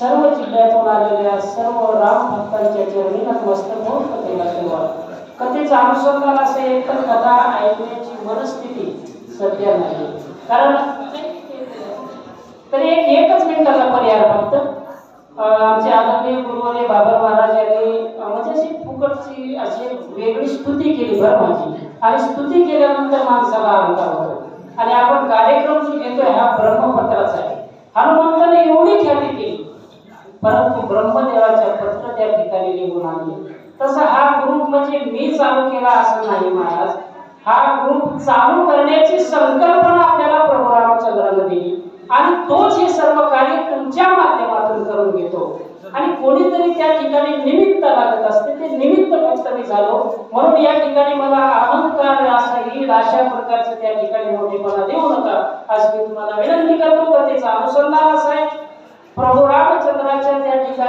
सर्व जिल्ह्यातून आलेल्या सर्व राम भक्तांच्या चरणी नतमस्तक होऊन कथेला सुरुवात. कथेचा अनुसंधान असे तर कथा ऐकण्याची मनस्थिती सध्या नाही. कारण तरी एक एकच मिनिटाचा पर्याय फक्त. आमचे आदरणीय गुरुवारी बाबर महाराज यांनी म्हणजे अशी फुकटची अशी वेगळी स्तुती केली बरं माझी. आणि स्तुती केल्यानंतर माणसाला अंतर होतो. आणि आपण कार्यक्रम जो घेतोय हा ब्रह्मपत्राचा आहे. हनुमंताने एवढी ख्याती केली. परंतु ब्रह्मदेवाच्या पत्र त्या ठिकाणी निघून आले तसं हा ग्रुप म्हणजे मी चालू केला असं नाही महाराज. हा ग्रुप चालू करण्याची संकल्पना आपल्याला प्रभू रामचंद्रानं दिली. आणि तोच हे सर्व कार्य तुमच्या माध्यमातून करून घेतो. आणि कोणीतरी त्या ठिकाणी निमित्त लागत असते ते निमित्त फक्त मी झालो. म्हणून या ठिकाणी मला अहंकार असा येईल अशा प्रकारचं त्या ठिकाणी मोठेपणा देऊ नका. आज मी तुम्हाला विनंती करतो कथेचं अनुसंधान असं आहे प्रभू राम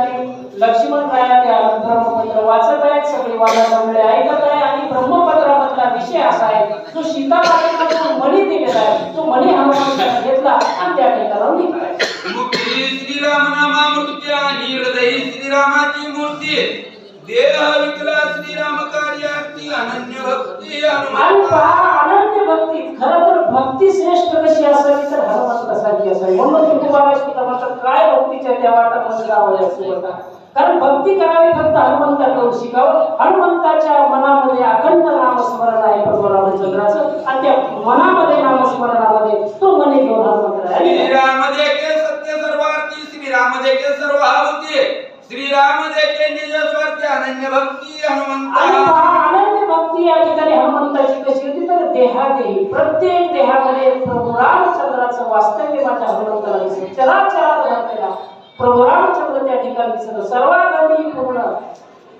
ठिकाणी लक्ष्मण राया त्या ब्रह्मपत्र वाचत आहेत सगळे वादा जमले ऐकत आहे आणि ब्रह्मपत्रामधला विषय असा आहे जो सीतामातेला जो मणी दिलेला आहे. तो मणी हनुमंताने घेतला आणि त्या ठिकाणी निघाला. श्रीरामाची मूर्ती देह विकला श्रीराम कार्यार्थी अनन्य भक्ती अनन्य भक्ती खरं तर भक्ती श्रेष्ठ कशी असावी तर हनुमंतासारखी असावी. म्हणून सुद्धा म्हणतात काय भक्तीच्या त्या वाटा मध्ये जावं असं म्हणतात कारण भक्ती करावी फक्त हनुमंताकडून शिकावं. हनुमंताच्या मनामध्ये अखंड नामस्मरण आहे प्रभू रामचंद्राचं आणि त्या मनामध्ये नामस्मरणामध्ये तो मने घेऊन हनुमंत श्रीराम देखे सर्व आहुती श्रीराम देखे निज स्वार्थी अनन्य भक्ती हनुमंता अनन्य भक्ती या ठिकाणी हनुमंताची कशी होती? देहादेही प्रत्येक देहामध्ये प्रभू रामचंद्राचं वास्तव्य माझ्या हनुमंताला दिसत चराचरात घातलेला प्रभू रामचंद्र त्या ठिकाणी दिसत सर्वांगती पूर्ण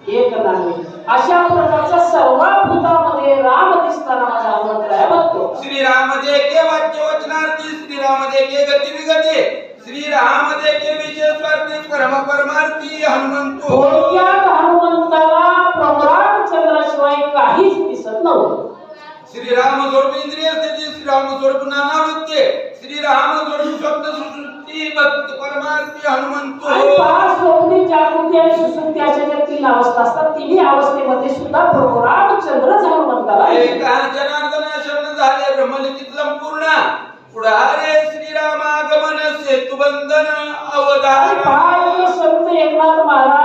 एक नाही. अशा प्रकारचा सर्वाभूतामध्ये राम दिसताना माझा हनुमंत आहे बघतो. श्रीराम देखे वाक्य वचनार्थी श्रीराम देखे गती विगती श्रीराम देखे विशेष स्वार्थी परम परमार्थी हनुमंतो थोडक्यात हनुमंताला प्रभू रामचंद्राशिवाय काहीच दिसत नव्हतं श्रीराम स्वरूप इंद्रिय स्थिती श्रीराम स्वरूप नानावृत्ती श्रीराम स्वरूप शब्द सुसुप्ती भक्त परमार्थी हनुमंतो. स्वप्नी जागृती आणि सुसुप्ती अशा ज्या तीन अवस्था असतात तिन्ही अवस्थेमध्ये सुद्धा प्रभू रामचंद्रच हनुमंताला जनार्दन शरण झाले ब्रह्मलिखित संपूर्ण. पुढारे श्रीरामागमन सेतु बंधन आणि अवधान पहा इथे संत एकनाथ महाराज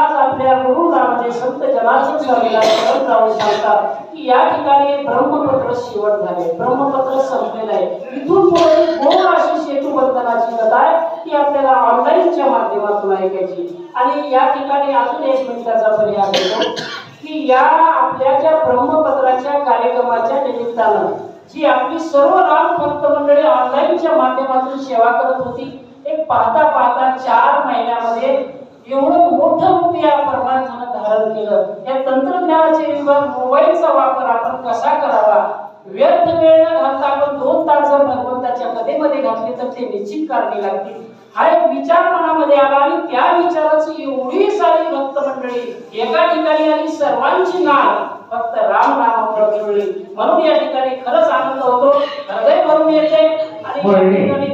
आणि संत जनार्दन स्वामीला शरण जाऊन सांगतात की या ठिकाणी ब्रह्मपत्र शेवट झाले. ब्रह्मपत्र संपलेलं आहे. इथून पुढे कोण अशी सेतुबंधनाची कथा आहे ती आपल्याला ऑनलाईनच्या माध्यमातून ऐकायची. आणि या ठिकाणी अजून एक मिनिटाचा पर्याय देतो की या आपल्या ज्या ब्रह्मपत्राच्या कार्यक्रमाच्या निमित्तानं जी आपली सर्व राम भक्त मंडळी ऑनलाईनच्या माध्यमातून सेवा करत होती एक पाहता पाहता चार महिन्यामध्ये एवढं या परमार्थानं धारण केलं. या तंत्रज्ञानाच्या युगात मोबाईलचा वापर आपण कसा करावा? व्यर्थ वेळ न घालता आपण दोन तास जर भगवंताच्या कथेमध्ये घातले तर ते निश्चित कारणी लागतील. हा एक विचार मनामध्ये आला आणि त्या विचाराची एवढी सारी भक्त मंडळी एका ठिकाणी आली सर्वांची नाळ फक्त राम नामामुळे जुळली म्हणून या ठिकाणी खरंच आनंद होतो. हृदय भरून येते आणि या ठिकाणी.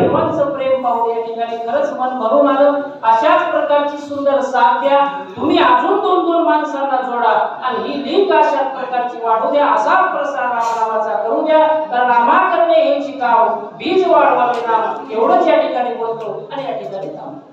सर्वांचं प्रेम पाहून या ठिकाणी खरंच मन भरून आलं. अशाच प्रकारची सुंदर साथ द्या. तुम्ही अजून दोन दोन माणसांना जोडा आणि ही लिंक अशा प्रकारची वाढू द्या. असा प्रसार रामनामाचा करू द्या. कारण नामा करणे हे शिकाव बीज वाढवावे नाम एवढंच या ठिकाणी बोलतो आणि या ठिकाणी थांबतो.